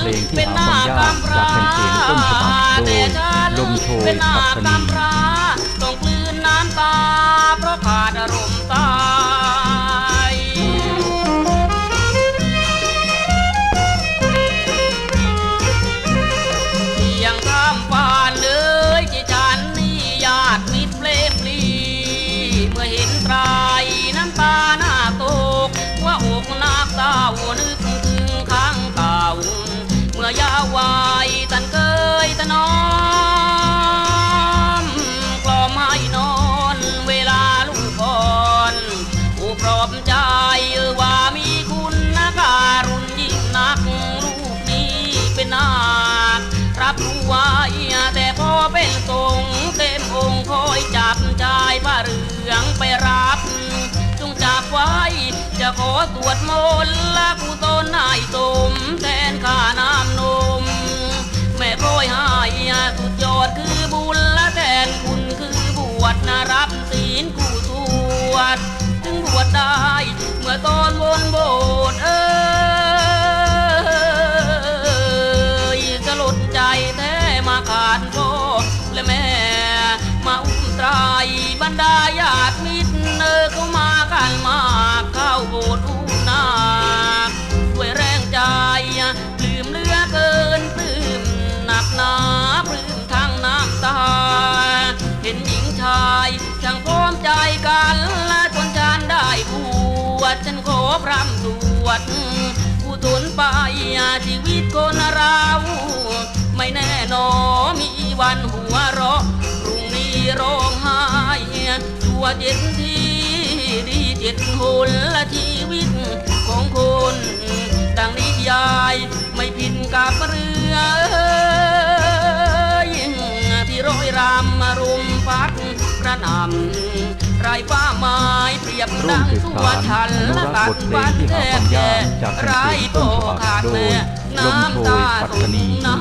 เพลงที่เป็นหหาน้าฟังยากกำพจากร้าแผ่นเสียงต้นฉบับโดแต่ยฉันลมโชยเป็นหน้าปัตตานี อบใจว่ามีคุณนะการุณยิ่งนักลูกนี้เป็นนาครับรู้ไว้แต่พอเป็นทรงเต็มองค์คอยจับชายผ้าเหลืองไปรับจงจับไว้ จะขอตรวจมนต์และกูต้นนายสมแทนข้าน้ำนม แม่คอยให้สุดยอดคือบุญและแทนคุณคือบวชนะรับศีลกูสวด บวชได้ เมื่อตอนวนโบสถ์เอยสลดใจแท้มาขาดพ่อและแม่ มาอุ้มตรายบรรดาญาติมิตรเนอเข้ามากันมากเข้าโบสถ์ วชฉันขอพรำสวดผู้ทนไปชีวิตคนเรา ไม่แน่นอมีวันหัวเราะพรุ่งนี้ร้องไห้ชั่วเจ็ดทีดีเจ็ดหนละชีวิตของคนดังนิยายไม่ผิดกับเรือยิ่งที่ร้อยรำมารุมพัดกระนำ ไรฟ้าไม้เปรียบร่วดัมงสืบสัสาวรฉันอนุและรักตัษ์ดบทเพลฟังนที่แทหาบฟังแก่ยากจากแผ่นไรเสียงโตต้นฉบับขาดโดยแม่ลมโชน้ำยตาปัตสุตานีนา